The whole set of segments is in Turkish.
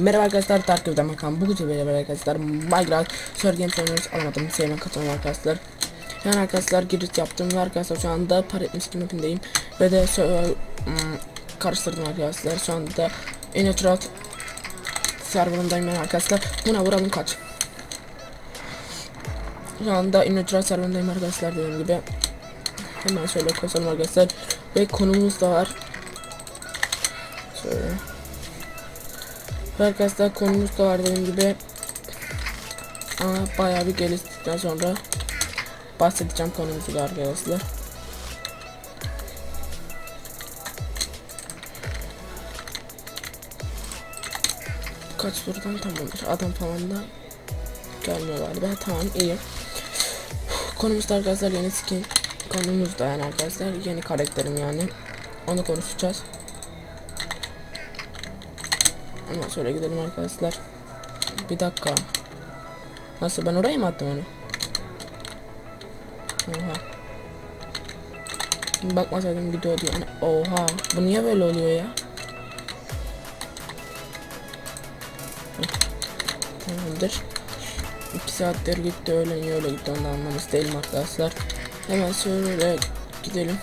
Merhaba arkadaşlar Tarkıv'dan Makan Bugün beraber arkadaşlar Minecraft Server Games oynuyoruz. Anladım sevmen katılım arkadaşlar. Yani arkadaşlar giriş yaptım ve arkadaşlar şu anda para etmiş kim mapindeyim. Ve de server hmm, karıştırdım arkadaşlar. Şu anda Initrat serverındayım yani arkadaşlar. Buna vuralım kaç. Şu anda Initrat serverındayım arkadaşlar dediğim gibi Hemen şöyle koyalım arkadaşlar Ve konumuz da var Şöyle Arkadaşlar konumuz da var dediğim gibi Ama bayağı bir geliştikten sonra bahsedeceğim konumuzu da arkadaşlar. Kaç turdan tamamdır. Adam falan da gelmiyor galiba. Tamam iyi. Konumuz da arkadaşlar yeni skin. Konumuz da yani arkadaşlar yeni karakterim yani. Onu konuşacağız. Ondan sonra gidelim arkadaşlar. Bir dakika. Nasıl ben oraya mı attım onu? Oha. Bakmasaydım gidiyordu yani. Oha. Bu niye böyle oluyor ya? Tamamdır. 2 saattir gitti öyle niye öyle gitti onu da anlamış değilim arkadaşlar. Hemen şöyle gidelim.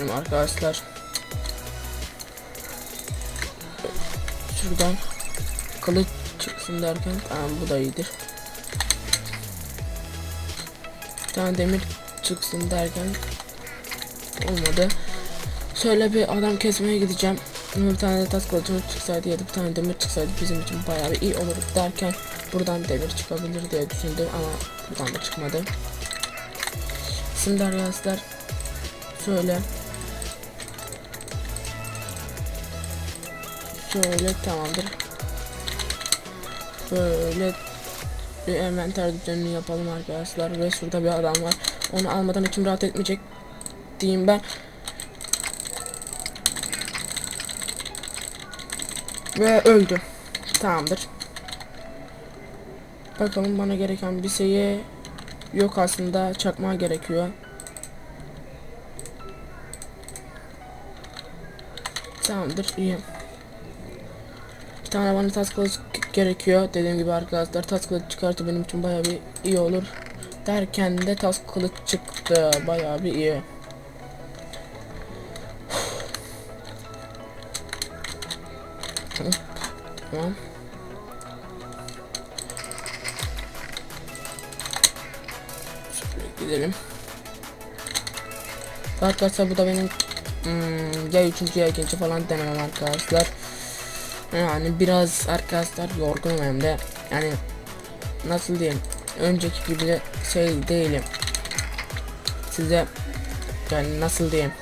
Benim arkadaşlar şuradan kılıç çıksın derken tamam bu da iyidir. Tane demir çıksın derken olmadı. Şöyle bir adam kesmeye gideceğim. Bir tane de tas kılıcımız çıksaydı ya da bir tane demir çıksaydı bizim için bayağı bir iyi olur derken buradan demir çıkabilir diye düşündüm ama buradan da çıkmadı. Şimdi arkadaşlar şöyle Şöyle tamamdır. Böyle bir envanter düzenini yapalım arkadaşlar ve şurada bir adam var. Onu almadan içim rahat etmeyecek diyeyim ben. Ve öldü. Tamamdır. Bakalım bana gereken bir şeyi yok aslında çakma gerekiyor. Tamamdır iyi. Bir tane bana tas kılıç gerekiyor. Dediğim gibi arkadaşlar tas kılıç çıkartı benim için bayağı bir iyi olur. Derken de tas kılıç çıktı. Bayağı bir iyi. Tamam. Gidelim. Arkadaşlar bu da benim hmm, ya üçüncü ya ikinci falan denemem arkadaşlar. Yani biraz arkadaşlar yorgunum hem de. Yani nasıl diyeyim? Önceki gibi de şey değilim. Size yani nasıl diyeyim?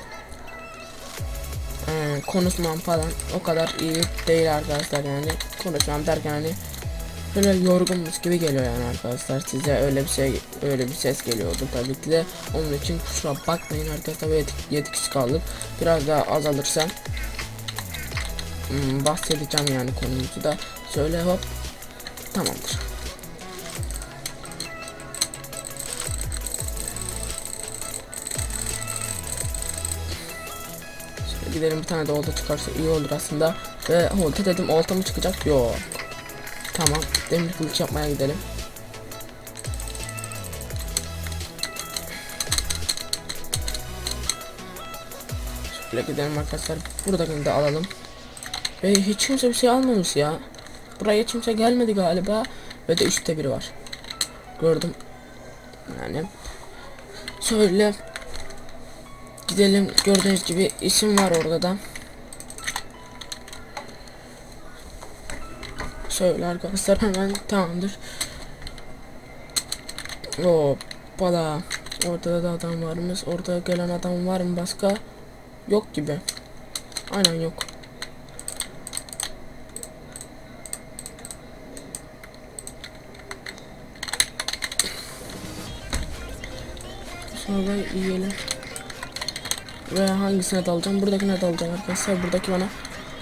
Ee, konuşmam falan o kadar iyi değil arkadaşlar yani. Konuşmam derken hani böyle yorgunmuş gibi geliyor yani arkadaşlar size. Öyle bir şey öyle bir ses geliyordu tabii ki de. Onun için kusura bakmayın arkadaşlar. 7 kişi kaldık biraz daha azalırsa hmm, bahsedeceğim yani konumuzu da. Şöyle hop. Tamamdır. Şöyle gidelim bir tane de olta çıkarsa iyi olur aslında. Ve olta dedim olta mı çıkacak? Yok. Tamam demir kılıç yapmaya gidelim. Şöyle gidelim arkadaşlar buradakini de alalım ve hiç kimse bir şey almamış ya. Buraya hiç kimse gelmedi galiba. Ve de üstte biri var. Gördüm. Yani. Şöyle. Gidelim. Gördüğünüz gibi isim var orada da. Şöyle arkadaşlar hemen tamamdır. Hoppala. Orada da adam varmış. Orada gelen adam var mı başka? Yok gibi. Aynen yok. Sonra yiyelim. Ve hangisine dalacağım? Buradakine dalacağım arkadaşlar. Buradaki bana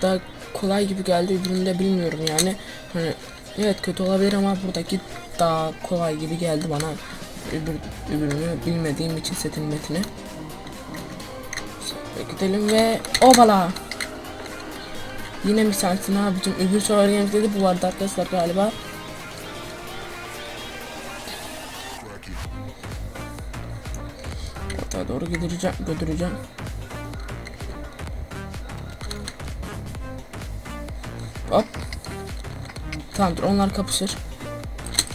daha kolay gibi geldi. Öbürünü de bilmiyorum yani. Hani evet kötü olabilir ama buradaki daha kolay gibi geldi bana. Öbür, öbürünü bilmediğim için setin metini. Şöyle Gidelim ve obala. Yine mi sensin abicim? Öbür Solar Games dedi bu vardı arkadaşlar galiba. Doğru götüreceğim, götüreceğim. Hop. Tamamdır onlar kapışır.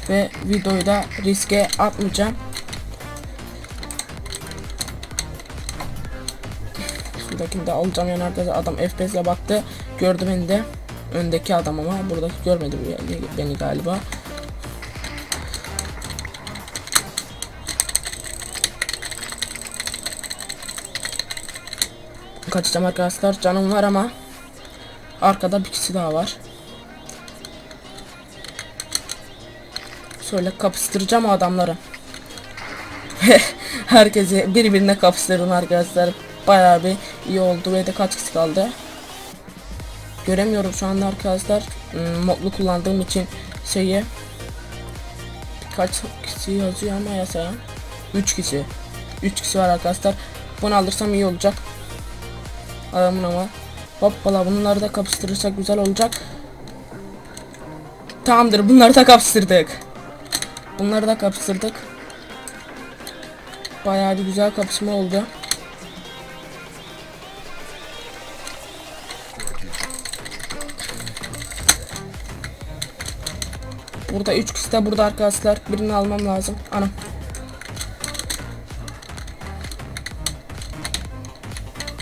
Ve videoyu da riske atmayacağım. Şuradakini de alacağım yani arkadaşlar adam FPS'e baktı. Gördü beni de. Öndeki adam ama buradaki görmedi beni galiba. Kaçacağım arkadaşlar. Canım var ama arkada bir kişi daha var. Şöyle kapıştıracağım adamları. Herkesi birbirine kapıştırdım arkadaşlar. Bayağı bir iyi oldu ve de kaç kişi kaldı. Göremiyorum şu anda arkadaşlar. Hmm, Modlu kullandığım için şeyi kaç kişi yazıyor ama yasa 3 kişi 3 kişi var arkadaşlar bunu alırsam iyi olacak adamın ama hoppala bunları da kapıştırırsak güzel olacak tamamdır bunları da kapıştırdık bunları da kapıştırdık bayağı bir güzel kapışma oldu Burada 3 kişi de burada arkadaşlar. Birini almam lazım. Anam.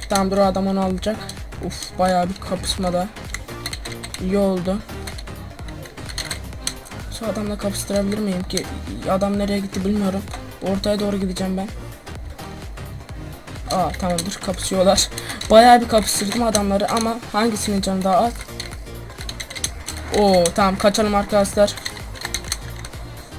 Tamam dur adam onu alacak. Uf bayağı bir kapışmada. İyi oldu. Şu adamla kapıştırabilir miyim ki? Adam nereye gitti bilmiyorum. Ortaya doğru gideceğim ben. Aa tamamdır kapışıyorlar. Bayağı bir kapıştırdım adamları ama hangisinin canı daha az? Oo tamam kaçalım arkadaşlar.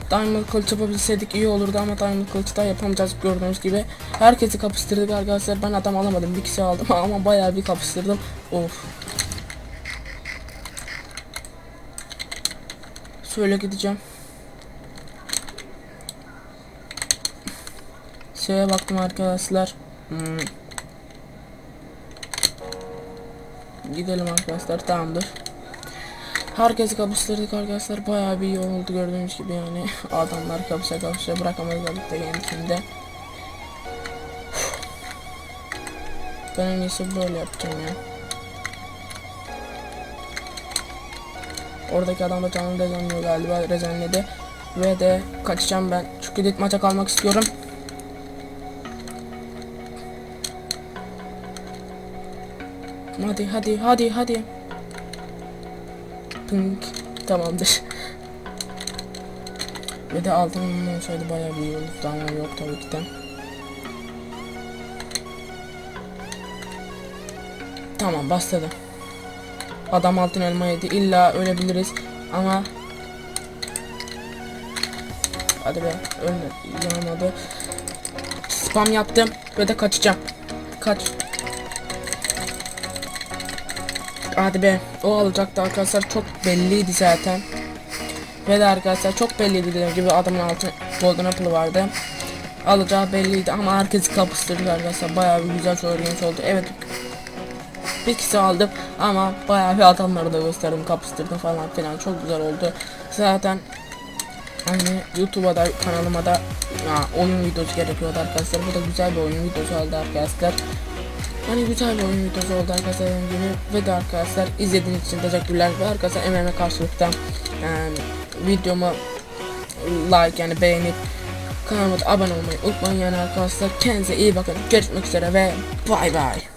Diamond kılıç yapabilseydik iyi olurdu ama Diamond kılıç da yapamayacağız gördüğünüz gibi. Herkesi kapıştırdık arkadaşlar. Ben adam alamadım. Bir kişi aldım ama bayağı bir kapıştırdım. Of. Şöyle gideceğim. Şeye baktım arkadaşlar. Hmm. Gidelim arkadaşlar tamamdır. Herkesi kapıştırdık arkadaşlar bayağı bir iyi oldu gördüğünüz gibi yani adamlar kapışa kapışa bırakamadık da kendisinde. Ben en iyisi böyle yapacağım ya. Oradaki adam da canlı rezenliyor galiba rezenledi. Ve de kaçacağım ben. Çünkü dit maça kalmak istiyorum. Hadi hadi hadi hadi. Pink. Tamamdır. Ve de altının olsaydı bayağı bir iyi olurdu ama yok tabii ki de. Tamam bastırdı. Adam altın elma yedi. İlla ölebiliriz ama Hadi be öyle yanmadı. Spam yaptım ve de kaçacağım. Kaç. Hadi be o alacaktı arkadaşlar çok belliydi zaten. Ve de arkadaşlar çok belliydi dediğim gibi adamın altı golden apple vardı. Alacağı belliydi ama herkesi kapıştırdı arkadaşlar bayağı bir güzel söylemiş oldu. Evet bir kişi aldım ama bayağı bir adamları da gösterdim kapıştırdım falan filan çok güzel oldu. Zaten hani YouTube'a da kanalıma da ya, oyun videosu gerekiyordu arkadaşlar. Bu da güzel bir oyun videosu oldu arkadaşlar. Hani güzel bir oyun videosu oldu arkadaşlar dediğim ve de arkadaşlar izlediğiniz için teşekkürler. Ve arkadaşlar emeğime karşılıkta yani, videomu like yani beğenip kanalıma abone olmayı unutmayın yani arkadaşlar. Kendinize iyi bakın. Görüşmek üzere ve bay bay